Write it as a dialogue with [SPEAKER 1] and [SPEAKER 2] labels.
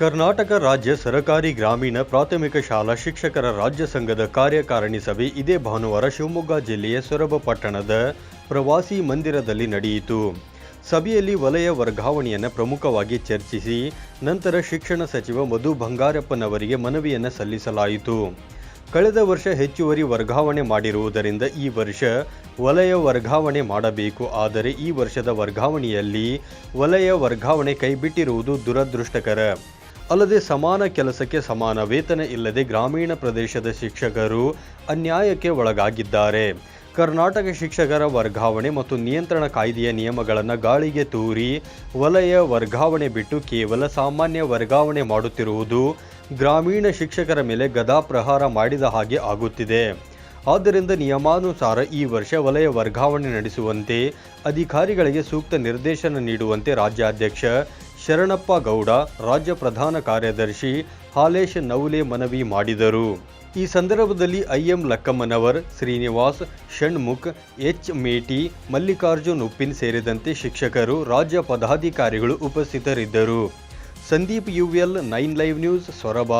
[SPEAKER 1] ಕರ್ನಾಟಕ ರಾಜ್ಯ ಸರಕಾರಿ ಗ್ರಾಮೀಣ ಪ್ರಾಥಮಿಕ ಶಾಲಾ ಶಿಕ್ಷಕರ ರಾಜ್ಯ ಸಂಘದ ಕಾರ್ಯಕಾರಿಣಿ ಸಭೆ ಇದೇ ಭಾನುವಾರ ಶಿವಮೊಗ್ಗ ಜಿಲ್ಲೆಯ ಸೊರಬ ಪಟ್ಟಣದ ಪ್ರವಾಸಿ ಮಂದಿರದಲ್ಲಿ ನಡೆಯಿತು. ಸಭೆಯಲ್ಲಿ ವಲಯ ವರ್ಗಾವಣೆಯನ್ನು ಪ್ರಮುಖವಾಗಿ ಚರ್ಚಿಸಿ, ನಂತರ ಶಿಕ್ಷಣ ಸಚಿವ ಮಧು ಬಂಗಾರಪ್ಪನವರಿಗೆ ಮನವಿಯನ್ನು ಸಲ್ಲಿಸಲಾಯಿತು. ಕಳೆದ ವರ್ಷ ಹೆಚ್ಚುವರಿ ವರ್ಗಾವಣೆ ಮಾಡಿರುವುದರಿಂದ ಈ ವರ್ಷ ವಲಯ ವರ್ಗಾವಣೆ ಮಾಡಬೇಕು. ಆದರೆ ಈ ವರ್ಷದ ವರ್ಗಾವಣೆಯಲ್ಲಿ ವಲಯ ವರ್ಗಾವಣೆ ಕೈಬಿಟ್ಟಿರುವುದು ದುರದೃಷ್ಟಕರ. ಅಲ್ಲದೆ ಸಮಾನ ಕೆಲಸಕ್ಕೆ ಸಮಾನ ವೇತನ ಇಲ್ಲದೆ ಗ್ರಾಮೀಣ ಪ್ರದೇಶದ ಶಿಕ್ಷಕರು ಅನ್ಯಾಯಕ್ಕೆ ಒಳಗಾಗಿದ್ದಾರೆ. ಕರ್ನಾಟಕ ಶಿಕ್ಷಕರ ವರ್ಗಾವಣೆ ಮತ್ತು ನಿಯಂತ್ರಣ ಕಾಯ್ದೆಯ ನಿಯಮಗಳನ್ನು ಗಾಳಿಗೆ ತೂರಿ ವಲಯ ವರ್ಗಾವಣೆ ಬಿಟ್ಟು ಕೇವಲ ಸಾಮಾನ್ಯ ವರ್ಗಾವಣೆ ಮಾಡುತ್ತಿರುವುದು ಗ್ರಾಮೀಣ ಶಿಕ್ಷಕರ ಮೇಲೆ ಗದಾಪ್ರಹಾರ ಮಾಡಿದ ಹಾಗೆ ಆಗುತ್ತಿದೆ. ಆದ್ದರಿಂದ ನಿಯಮಾನುಸಾರ ಈ ವರ್ಷ ವಲಯ ವರ್ಗಾವಣೆ ನಡೆಸುವಂತೆ ಅಧಿಕಾರಿಗಳಿಗೆ ಸೂಕ್ತ ನಿರ್ದೇಶನ ನೀಡುವಂತೆ ರಾಜ್ಯಾಧ್ಯಕ್ಷ ಶರಣಪ್ಪ ಗೌಡ ರಾಜ್ಯ ಪ್ರಧಾನ ಕಾರ್ಯದರ್ಶಿ ಹಾಲೇಶ್ ನೌಲೆ ಮನವಿ ಮಾಡಿದರು. ಈ ಸಂದರ್ಭದಲ್ಲಿ I M Lakkammanavar, Srinivas, Shanmukh, H Meti, Mallikarjun Uppin ಸೇರಿದಂತೆ ಶಿಕ್ಷಕರು, ರಾಜ್ಯ ಪದಾಧಿಕಾರಿಗಳು ಉಪಸ್ಥಿತರಿದ್ದರು. Sandeep UVL nine live news Soraba.